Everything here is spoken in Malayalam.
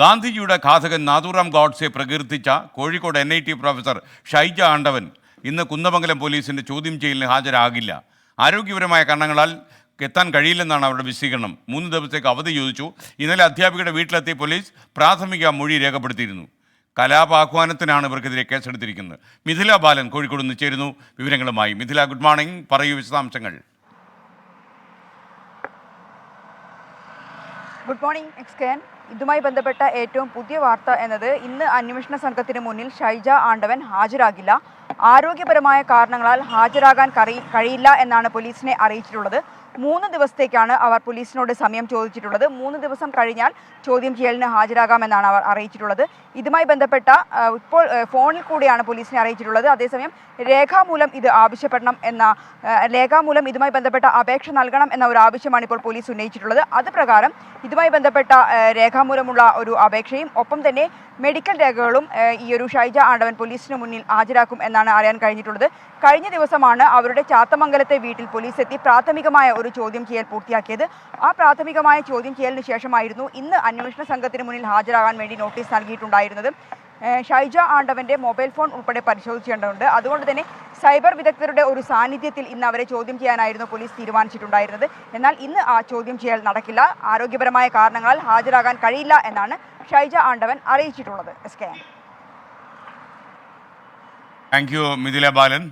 ഗാന്ധിജിയുടെ ഘാതകൻ Nathuram Godse പ്രകീർത്തിച്ച Kozhikode N I T professor Shaija Andavan ഇന്ന് കുന്ദമംഗലം പോലീസിന്റെ ചോദ്യം ചെയ്യലിന് ഹാജരാകില്ല. ആരോഗ്യപരമായ കാരണങ്ങളാൽ എത്താൻ കഴിയില്ലെന്നാണ് അവരുടെ വിശദീകരണം. മൂന്ന് ദിവസത്തേക്ക് അവധി ചോദിച്ചു. ഇന്നലെ അധ്യാപികയുടെ വീട്ടിലെത്തിയ പോലീസ് പ്രാഥമിക മൊഴി രേഖപ്പെടുത്തിയിരുന്നു. കലാപാഹ്വാനത്തിനാണ് ഇവർക്കെതിരെ കേസെടുത്തിരിക്കുന്നത്. മിഥില ബാലൻ കോഴിക്കോട് നിന്ന് ചേരുന്നു. വിവരങ്ങളുമായി മിഥില ഗുഡ് മോർണിംഗ് പറയൂ വിശദാംശങ്ങൾ. ഗുഡ് മോർണിംഗ് എക്സ്കേൻ ഇതുമായി ബന്ധപ്പെട്ട ഏറ്റവും പുതിയ വാർത്ത എന്നത് ഇന്ന് അന്വേഷണ സംഘത്തിന് മുന്നിൽ ഷൈജ ആണ്ടവൻ ഹാജരാകില്ല. ആരോഗ്യപരമായ കാരണങ്ങളാൽ ഹാജരാകാൻ കഴിയില്ല എന്നാണ് പോലീസിനെ അറിയിച്ചിട്ടുള്ളത്. മൂന്ന് ദിവസത്തേക്കാണ് അവർ പോലീസിനോട് സമയം ചോദിച്ചിട്ടുള്ളത്. മൂന്ന് ദിവസം കഴിഞ്ഞാൽ ചോദ്യം ചെയ്യലിന് ഹാജരാകാമെന്നാണ് അവർ അറിയിച്ചിട്ടുള്ളത്. ഇതുമായി ബന്ധപ്പെട്ട ഇപ്പോൾ ഫോണിൽ കൂടിയാണ് പോലീസിനെ അറിയിച്ചിട്ടുള്ളത്. അതേസമയം രേഖാമൂലം ഇത് ആവശ്യപ്പെടണം എന്ന രേഖാമൂലം ഇതുമായി ബന്ധപ്പെട്ട അപേക്ഷ നൽകണം എന്ന ഒരു ആവശ്യമാണ് ഇപ്പോൾ പോലീസ് ഉന്നയിച്ചിട്ടുള്ളത്. അത് ഇതുമായി ബന്ധപ്പെട്ട ആ, രേഖാമൂലമുള്ള ഒരു അപേക്ഷയും ഒപ്പം തന്നെ മെഡിക്കൽ രേഖകളും ഈ ഒരു ഷൈജ ആണ്ടവൻ പോലീസിന് മുന്നിൽ ഹാജരാക്കും എന്നാണ് അറിയാൻ കഴിഞ്ഞിട്ടുള്ളത്. കഴിഞ്ഞ ദിവസമാണ് അവരുടെ ചാത്തമംഗലത്തെ വീട്ടിൽ പോലീസ് എത്തി പ്രാഥമികമായ ഒരു ചോദ്യം ചെയ്യൽ പൂർത്തിയാക്കിയത്. ആ പ്രാഥമികമായ ചോദ്യം ചെയ്യലിന് ശേഷമായിരുന്നു ഇന്ന് അന്വേഷണ സംഘത്തിന് മുന്നിൽ ഹാജരാകാൻ വേണ്ടി നോട്ടീസ് നൽകിയിട്ടുണ്ടായിരുന്നത്. ഷൈജ ആണ്ടവന്റെ മൊബൈൽ ഫോൺ ഉൾപ്പെടെ പരിശോധിക്കേണ്ടതുണ്ട്. അതുകൊണ്ട് തന്നെ സൈബർ വിദഗ്ധരുടെ ഒരു സാന്നിധ്യത്തിൽ ഇന്ന് അവരെ ചോദ്യം ചെയ്യാനായിരുന്നു പോലീസ് തീരുമാനിച്ചിട്ടുണ്ടായിരുന്നത്. എന്നാൽ ഇന്ന് ആ ചോദ്യം ചെയ്യൽ നടക്കില്ല. ആരോഗ്യപരമായ കാരണങ്ങളാൽ ഹാജരാകാൻ കഴിയില്ല എന്നാണ് ഷൈജ ആണ്ടവൻ അറിയിച്ചിട്ടുള്ളത്. S K thank you Mithila Balan.